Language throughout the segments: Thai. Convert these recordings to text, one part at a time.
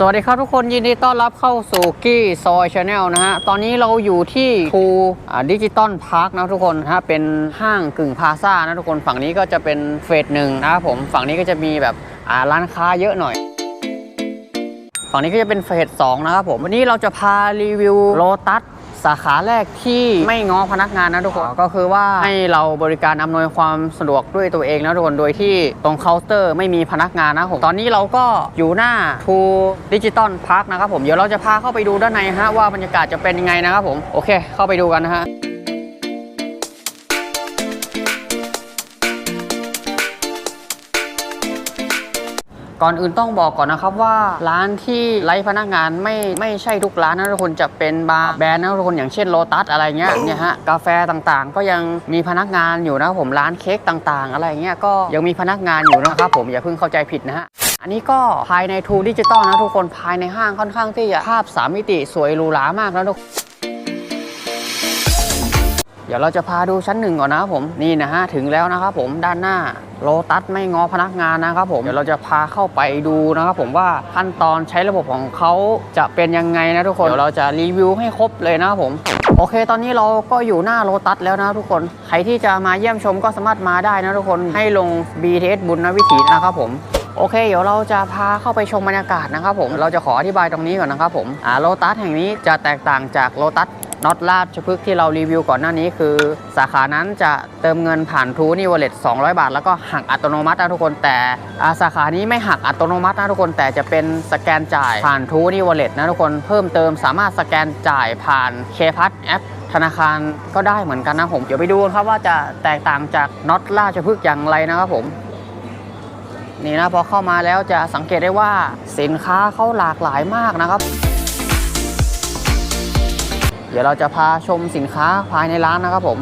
สวัสดีครับทุกคนยินดีต้อนรับเข้าสู่กี้ซอยชาแนลนะฮะ ตอนนี้เราอยู่ที่ทูดิจิตอลพาร์คนะทุกคนฮะเป็นห้างกึ่งพาซ่านะทุกคนฝั่งนี้ก็จะเป็นเฟสหนึ่งนะครับผมฝั่งนี้ก็จะมีแบบร้านค้าเยอะหน่อย ฝั่งนี้ก็จะเป็นเฟสสองนะครับผม วันนี้เราจะพารีวิวโลตัส สาขาแรกที่ไม่ง้อพนักงานนะทุกคนก็คือว่าให้เราบริการอำนวยความสะดวกด้วยตัวเองนะทุกคนโดยที่ตรงเคาน์เตอร์ไม่มีพนักงานนะครับผมตอนนี้เราก็อยู่หน้าทูดิจิตอลพาร์คนะครับผมเดี๋ยวเราจะพาเข้าไปดูด้านในฮะว่าบรรยากาศจะเป็นยังไงนะครับผมโอเค เข้าไปดูกันนะฮะ ก่อนอื่นต้องบอกก่อนนะครับว่าร้านที่ไร้พนักงานไม่ไม่ใช่ทุกร้านนะทุกคนจะเป็นบาร์แบรนด์นะทุกคนอย่างเช่นโลตัสอะไรเงี้ยเนี่ยฮะกาแฟต่างๆ ก็ยังมีพนักงานอยู่นะครับผมร้านเค้กต่างๆ อะไรเงี้ยก็ยังมีพนักงานอยู่นะครับผมอย่าเพิ่งเข้าใจผิดนะฮะอันนี้ก็ภายในทูดิจิตอลนะทุกคนภายในห้างค่อนข้างที่จะภาพสามมิติสวยหรูหรามากนะทุก เดี๋ยวเราจะพาดูชั้นหนึ่งก่อนนะครับผมนี่นะฮะถึงแล้วนะครับผมด้านหน้าโลตัสไม่งอพนักงานนะครับผมเดี๋ยวเราจะพาเข้าไปดูนะครับผมว่าขั้นตอนใช้ระบบของเขาจะเป็นยังไงนะทุกคนเดี๋ยวเราจะรีวิวให้ครบเลยนะครับผมโอเค ตอนนี้เราก็อยู่หน้าโลตัสแล้วนะทุกคน ใครที่จะมาเยี่ยมชมก็สามารถมาได้นะทุกคนให้ลง BTS บุญนวิถีนะครับผมโอเค เดี๋ยวเราจะพาเข้าไปชมบรรยากาศนะครับผม เราจะขออธิบายตรงนี้ก่อนนะครับผมอ่าโลตัสแห่งนี้จะแตกต่างจากโลตัส น็อตลาดชพฤกที่เรารีวิวก่อนหน้านี้คือ สาขานั้นจะเติมเงินผ่านทูนี่วอลเล็ต200 บาท แล้วก็หักอัตโนมัตินะทุกคนแต่สาขานี้ไม่หักอัตโนมัตินะทุกคนแต่จะเป็นสแกนจ่ายผ่านทูนี่วอลเล็ตนะทุกคนเพิ่มเติมสามารถสแกนจ่ายผ่านเคพัทแอปธนาคารก็ได้เหมือนกันนะผม เดี๋ยวไปดูครับว่าจะแตกต่างจากน็อตราชพฤกอย่างไรนะครับผมนี่นะพอเข้ามาแล้วจะสังเกตได้ว่าสินค้าเขาหลากหลายมากนะครับ เดี๋ยวเราจะพาชมสินค้าภายในร้านนะครับผม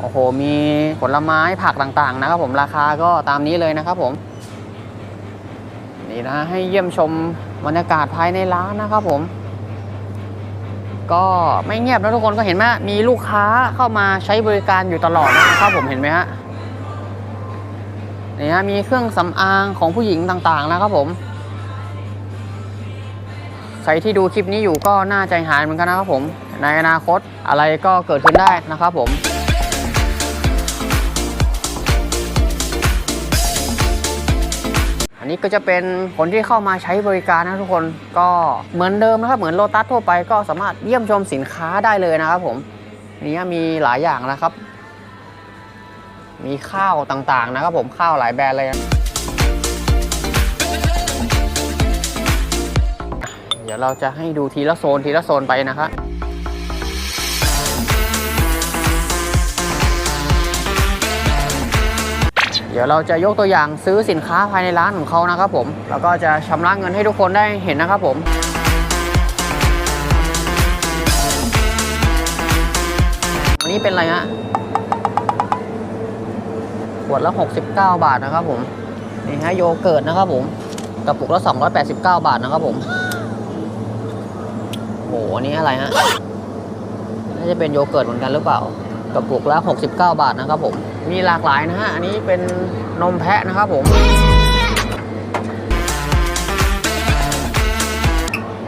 โอ้โห มีผลไม้ผักต่างๆนะครับผมราคาก็ตามนี้เลยนะครับผม นี่นะให้เยี่ยมชมบรรยากาศภายในร้านนะครับผม ก็ไม่เงียบนะทุกคนก็เห็นไหมมีลูกค้าเข้ามาใช้บริการอยู่ตลอดนะครับผมเห็นไหมฮะนี่ฮะมีเครื่องสำอางของผู้หญิงต่างๆนะครับผม ครที่ดูคลิปนี้อยู่ก็น่าใจหายเหมือนกันนะครับผม ในอนาคตอะไรก็เกิดขึ้นได้นะครับผมอันนี้ก็จะเป็นคนที่เข้ามาใช้บริการนะทุกคนก็เหมือนเดิมนะครับเหมือนโลตัสทั่วไปก็สามารถเยี่ยมชมสินค้าได้เลยนะครับผมนี่มีหลายอย่างนะครับ มีข้าวต่างๆนะครับผมข้าวหลายแบรนด์เลย ดี๋ยวเราจะให้ดูทีละโซนทีละโซนไปนะครับเดี๋ยวเราจะยกตัวอย่างซื้อสินค้าภายในร้านของเขานะครับผม แล้วก็จะชำระเงินให้ทุกคนได้เห็นนะครับผม อันนี้เป็นอะไรฮะขวดละ 69 บาทนะครับผม นี่ฮะโยเกิร์ตนะครับผม กระปุกละ 289 บาทนะครับผม โอ้โหอันนี้อะไรฮะน่าจะเป็นโยเกิร์ตเหมือนกันหรือเปล่ากระปุกละ69 บาทนะครับผมมีหลากหลายนะฮะอันนี้เป็นนมแพะนะครับผม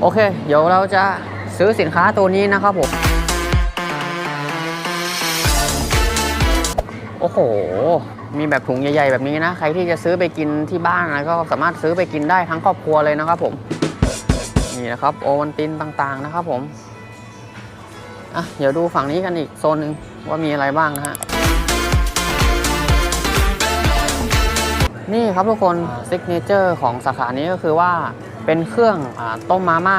โอเค เดี๋ยวเราจะซื้อสินค้าตัวนี้นะครับผม โอ้โห มีแบบถุงใหญ่ๆแบบนี้นะ ใครที่จะซื้อไปกินที่บ้านนะก็สามารถซื้อไปกินได้ทั้งครอบครัวเลยนะครับผม นี่นะครับโอวัลตินต่างๆนะครับผมอะเดี๋ยวดูฝั่งนี้กันอีกโซนหนึ่งว่ามีอะไรบ้างนะฮะนี่ครับทุกคนซิกเนเจอร์ของสาขานี้ก็คือว่าเป็นเครื่องอาต้มมาม่า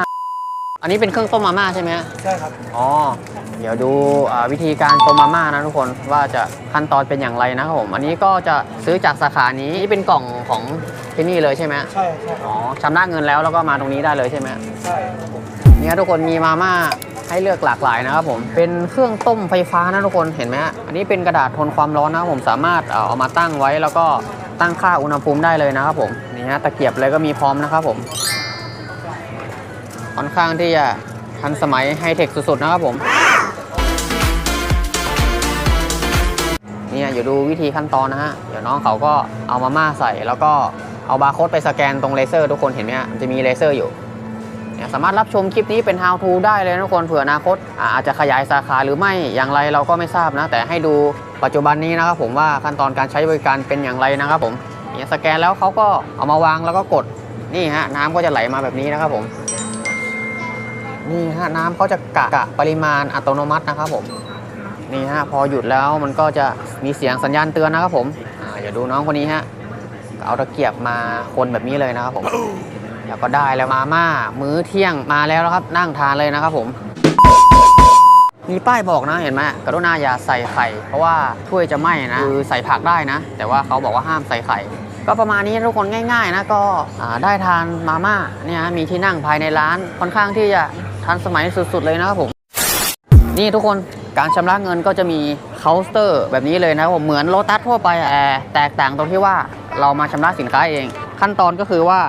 อันนี้เป็นเครื่องต้มมาม่าใช่ไหมฮะใช่ครับอ๋อเดี๋ยวดูอ่าวิธีการต้มมาม่านะทุกคนว่าจะขั้นตอนเป็นอย่างไรนะครับผมอันนี้ก็จะซื้อจากสาขานี้นี่เป็นกล่องของ ที่นี่เลยใช่ไหมใช่ใช่อ๋อชำระเงินแล้วแล้วก็มาตรงนี้ได้เลยใช่ไหมใช่ครับผมเนี่ยทุกคนมีมาม่าให้เลือกหลากหลายนะครับผม เป็นเครื่องต้มไฟฟ้านะทุกคนเห็นไหมฮะอันนี้เป็นกระดาษทนความร้อนนะครับผมสามารถเอาเอามาตั้งไว้แล้วก็ตั้งค่าอุณหภูมิได้เลยนะครับผมนี่ฮะตะเกียบอะไรก็มีพร้อมนะครับผมค่อนข้างที่จะทันสมัยไฮเทคสุดๆนะครับผมเนี่ยเดี๋ยวดูวิธีขั้นตอนนะฮะเดี๋ยวน้องเขาก็เอามาม่าใส่แล้วก็ เอาบาร์โค้ดไปสแกนตรงเลเซอร์ทุกคนเห็นไหมฮะมันจะมีเลเซอร์อยู่เนี่ยสามารถรับชมคลิปนี้เป็น how to ได้เลยทุกคนเผื่ออนาคตอาอาจจะขยายสาขาหรือไม่อย่างไรเราก็ไม่ทราบนะ แต่ให้ดูปัจจุบันนี้นะครับผมว่าขั้นตอนการใช้บริการเป็นอย่างไรนะครับผมเนี่ยสแกนแล้วเขาก็เอามาวางแล้วก็กดนี่ฮะน้ำก็จะไหลมาแบบนี้นะครับผมนี่ฮะน้ำเขาจะกะกะปริมาณอัตโนมัตินะครับผมนี่ฮะพอหยุดแล้วมันก็จะมีเสียงสัญญาณเตือนนะครับผมออย่าดูน้องคนนี้ฮะ เอาตะเกียบมาคนแบบนี้เลยนะครับผมเดี๋ยวก็ได้แล้วมาม่า มื้อเที่ยงมาแล้วครับ นั่งทานเลยนะครับผมมีป้ายบอกนะเห็นไหมกรุณาอย่าใส่ไข่ เพราะว่าถ้วยจะไหม้นะคือใส่ผักได้นะ แต่ว่าเขาบอกว่าห้ามใส่ไข่ ก็ประมาณนี้ทุกคนง่าย ๆ นะก็ได้ทานมาม่าเนี่ยมีที่นั่งภายในร้านค่อนข้างที่จะทันสมัยสุด ๆ เลยนะครับผม นี่ทุกคน การชำระเงินก็จะมีเคาน์เตอร์แบบนี้เลยนะครับผมเหมือนโลตัสทั่วไปแต่แตกต่างตรงที่ว่าเรามาชำระสินค้าเอง ขั้นตอนก็คือว่า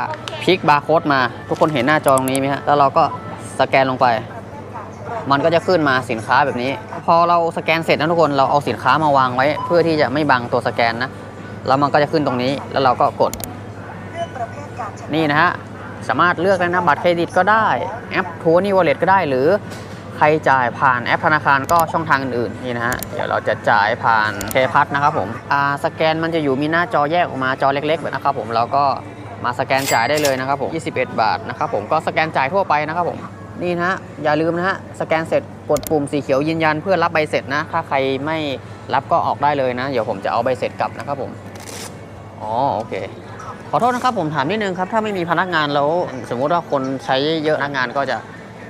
พลิกบาร์โค้ดมา ทุกคนเห็นหน้าจอตรงนี้ไหมฮะแล้วเราก็สแกนลงไป มันก็จะขึ้นมาสินค้าแบบนี้ พอเราสแกนเสร็จนะทุกคนเราเอาสินค้ามาวางไว้ เพื่อที่จะไม่บังตัวสแกนนะแล้วมันก็จะขึ้นตรงนี้แล้วเราก็กดนี่นะฮะสามารถเลือกได้นะบัตรเครดิตก็ได้แอปทัวนี่วอลเล็ตก็ได้หรือ ใครจ่ายผ่านแอปธนาคารก็ช่องทางอื่นๆนี่นะฮะเดี๋ยวเราจะจ่ายผ่านเคพัทนะครับผมอ่าสแกนมันจะอยู่มีหน้าจอแยกออกมาจอเล็กๆแบบนะครับผมเราก็มาสแกนจ่ายได้เลยนะครับผม 21 บาทนะครับผมก็สแกนจ่ายทั่วไปนะครับผมนี่นะฮะอย่าลืมนะฮะสแกนเสร็จกดปุ่มสีเขียวยืนยันเพื่อรับใบเสร็จนะ ถ้าใครไม่รับก็ออกได้เลยนะ เดี๋ยวผมจะเอาใบเสร็จกลับนะครับผมอ๋อโอเค ขอโทษนะครับผมถามนิดนึงครับ ถ้าไม่มีพนักงานแล้ว สมมุติว่าคนใช้เยอะพนักงานก็จะ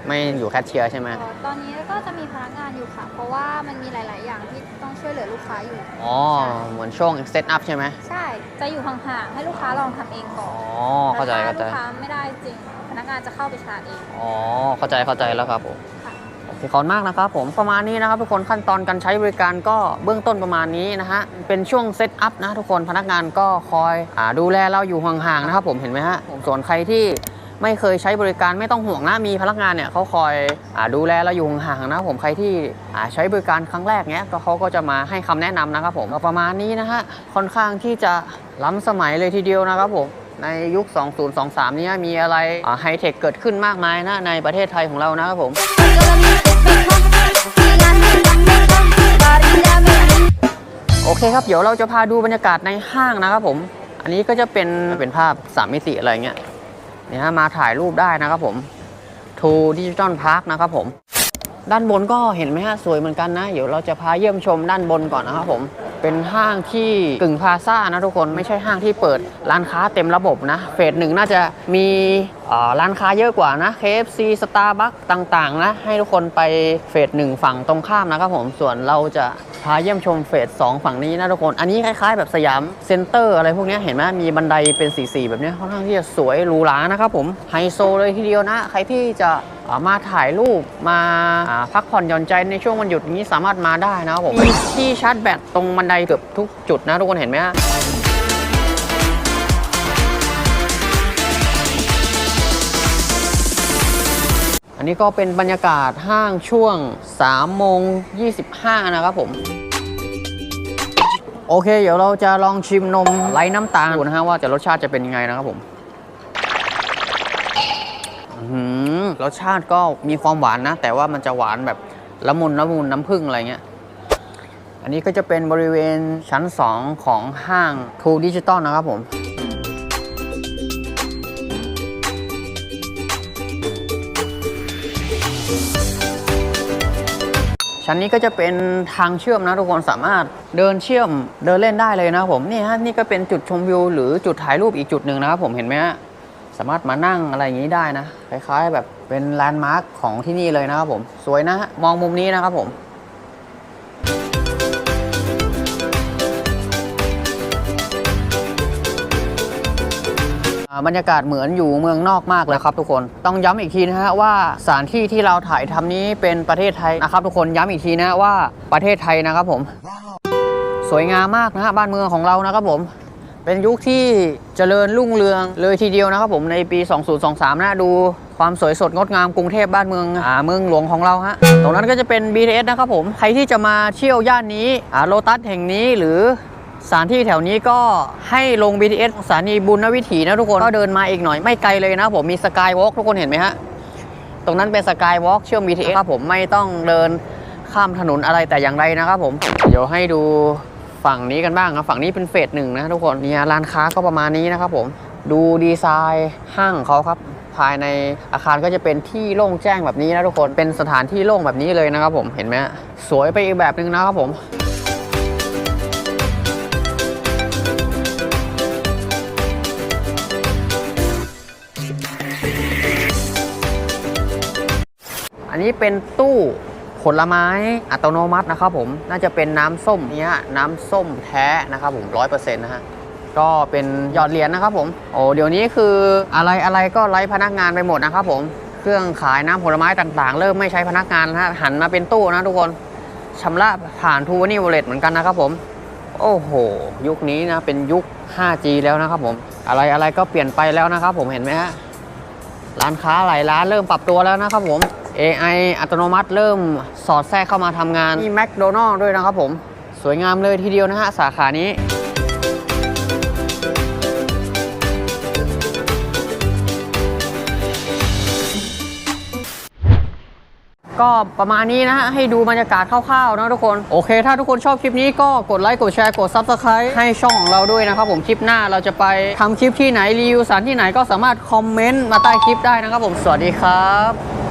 ไม่อยู่แคชเชียร์ใช่ไหมตอนนี้ก็จะมีพนักงานอยู่ค่ะ เพราะว่ามันมีหลาย ๆ อย่างที่ต้องช่วยเหลือลูกค้าอยู่ อ๋อ เหมือนช่วงเซตอัพใช่ไหมใช่ จะอยู่ห่างๆ ให้ลูกค้าลองทำเองก่ออ๋อนเข้าใจแต่เข้าใจถ้ลูกค้าไม่ได้จริง พนักงานจะเข้าไปชาร์จเองอ๋อ เข้าใจเข้าใจแล้วครับผมค่ะ โอเคขอบคุณมากนะครับผมประมาณนี้นะครับทุกคนขั้นตอนการใช้บริการก็เบื้องต้นประมาณนี้นะฮะเป็นช่วงเซตอัพนะทุกคนพนักงานก็คอยอาดูแลเราอยู่ห่างๆนะครับผมเห็นไหมฮะส่วนใครที่ ไม่เคยใช้บริการไม่ต้องห่วงนะมีพนักงานเนี่ยเขาคอยอดูแลเราอยู่ห่างๆนะผมใครที่ใช้บริการครั้งแรกเนี้ยก็เขาก็จะมาให้คำแนะนำนะครับผมก็ประมาณนี้นะฮะค่อนข้างที่จะล้ำสมัยเลยทีเดียวนะครับผมในยุค 2023เนี้มีอะไรไฮเทคเกิดขึ้นมากมายนะในประเทศไทยของเรานะครับผมโอเคครับ เดี๋ยวเราจะพาดูบรรยากาศในห้างนะครับผม อันนี้ก็จะเป็นเป็นภาพ 3 มิติอะไรเงี้ย เนี่ยฮะมาถ่ายรูปได้นะครับผมทูดิจิตอลพาร์คนะครับผม ด้านบนก็เห็นไหมฮะสวยเหมือนกันนะ เดี๋ยวเราจะพาเยี่ยมชมด้านบนก่อนนะครับผม เป็นห้างที่กึ่งพาซ่านะทุกคนไม่ใช่ห้างที่เปิดร้านค้าเต็มระบบนะ เฟสหนึ่งน่าจะมีร้านค้าเยอะกว่านะ KFC Starbucks ต่างๆนะให้ทุกคนไปเฟสหนึ่งฝั่งตรงข้ามนะครับผมส่วนเราจะพาเยี่ยมชมเฟสสองฝั่งนี้นะทุกคน อันนี้คล้ายๆ แบบสยามเซ็นเตอร์อะไรพวกนี้เห็นไหมมีบันไดเป็นสีๆแบบนี้ค่อนข้างที่จะสวยหรูหรานะครับผมไฮโซเลยทีเดียวนะ ใครที่จะ มาถ่ายรูปมาพักผ่อนหย่อนใจในช่วงวันหยุดนี้สามารถมาได้นะครับผมมีที่ชาร์จแบตตรงบันไดเกือบทุกจุดนะทุกคนเห็นไหมฮะอันนี้ก็เป็นบรรยากาศห้างช่วง3โมง25 นะครับผมโอเค เดี๋ยวเราจะลองชิมนมไร้น้ำตาลดูนะฮะว่าจะรสชาติจะเป็นยังไงนะครับผม รสชาติก็มีความหวานนะ แต่ว่ามันจะหวานแบบละมุนละมุนน้ำผึ้งอะไรเงี้ย อันนี้ก็จะเป็นบริเวณชั้น 2 ของห้าง True Digital นะครับผมชั้นนี้ก็จะเป็นทางเชื่อมนะทุกคนสามารถเดินเชื่อมเดินเล่นได้เลยนะผมนี่ฮะนี่ก็เป็นจุดชมวิวหรือจุดถ่ายรูปอีกจุดหนึ่งนะครับผมเห็นไหมฮะ สามารถมานั่งอะไรอย่างนี้ได้นะ คล้ายๆ แบบเป็นแลนด์มาร์คของที่นี่เลยนะครับผม สวยนะมองมุมนี้นะครับผมบรรยากาศเหมือนอยู่เมืองนอกมากเลยครับทุกคน ต้องย้ำอีกทีนะฮะว่าสถานที่ที่เราถ่ายทำนี้เป็นประเทศไทยนะครับ ทุกคนย้ำอีกทีนะว่าประเทศไทยนะครับผม สวยงามมากนะฮะบ้านเมืองของเรานะครับผม เป็นยุคที่เจริญรุ่งเรืองเลยทีเดียวนะครับผมในปี 2023นะดูความสวยสดงดงามกรุงเทพบ้านเมืองอ่าเมืองหลวงของเราฮะ ตรงนั้นก็จะเป็น BTS นะครับผม ใครที่จะมาเที่ยวย่านนี้อ่าโลตัสแห่งนี้หรือสถานที่แถวนี้ก็ให้ลง BTS สถานีบุญนวิถีนะทุกคน ก็เดินมาอีกหน่อยไม่ไกลเลยนะผมมีสกายวอล์กทุกคนเห็นไหมฮะ ตรงนั้นเป็นสกายวอล์กเชื่อม BTS ครับผมไม่ต้องเดินข้ามถนนอะไรแต่อย่างใดนะครับผม เดี๋ยวให้ดู ฝั่งนี้กันบ้างครับฝั่งนี้เป็นเฟสหนึ่งนะทุกคนเนี่ยร้านค้าก็ประมาณนี้นะครับผมดูดีไซน์ห้างของเขาครับ ภายในอาคารก็จะเป็นที่โล่งแจ้งแบบนี้นะทุกคนเป็นสถานที่โล่งแบบนี้เลยนะครับผมเห็นไหมสวยไปอีกแบบหนึ่งนะครับผมอันนี้เป็นตู้ ผลไม้อัตโนมัตินะครับผมน่าจะเป็นน้ำส้มเนี่ยน้ำส้มแท้นะครับผมร้อยเปอร์เซ็นต์นะฮะก็เป็นหยอดเหรียญนะครับผมโอ้เดี๋ยวนี้คืออะไรอะไรก็ไร้พนักงานไปหมดนะครับผมเครื่องขายน้ำผลไม้ต่างๆ เริ่มไม่ใช้พนักงานนะฮะหันมาเป็นตู้นะทุกคนชำระผ่านทูนี่วอลเล็ตเหมือนกันนะครับผม โอ้โห ยุคนี้นะเป็นยุค 5G แล้วนะครับผม อะไรอะไรก็เปลี่ยนไปแล้วนะครับผมเห็นไหมฮะร้านค้าหลายร้านเริ่มปรับตัวแล้วนะครับผม AI อัตโนมัติเริ่มสอดแทรกเข้ามาทำงาน มีแมคโดนัลล์ด้วยนะครับผม สวยงามเลยทีเดียวนะฮะ สาขานี้ ก็ประมาณนี้นะฮะ ให้ดูบรรยากาศคร่าวๆนะทุกคน โอเค ถ้าทุกคนชอบคลิปนี้ก็กดไลค์ กดแชร์ กด Subscribe ให้ช่องของเราด้วยนะครับผม คลิปหน้าเราจะไปทำคลิปที่ไหน รีวิวสถานที่ไหนก็สามารถคอมเมนต์มาใต้คลิปได้นะครับผม สวัสดีครับ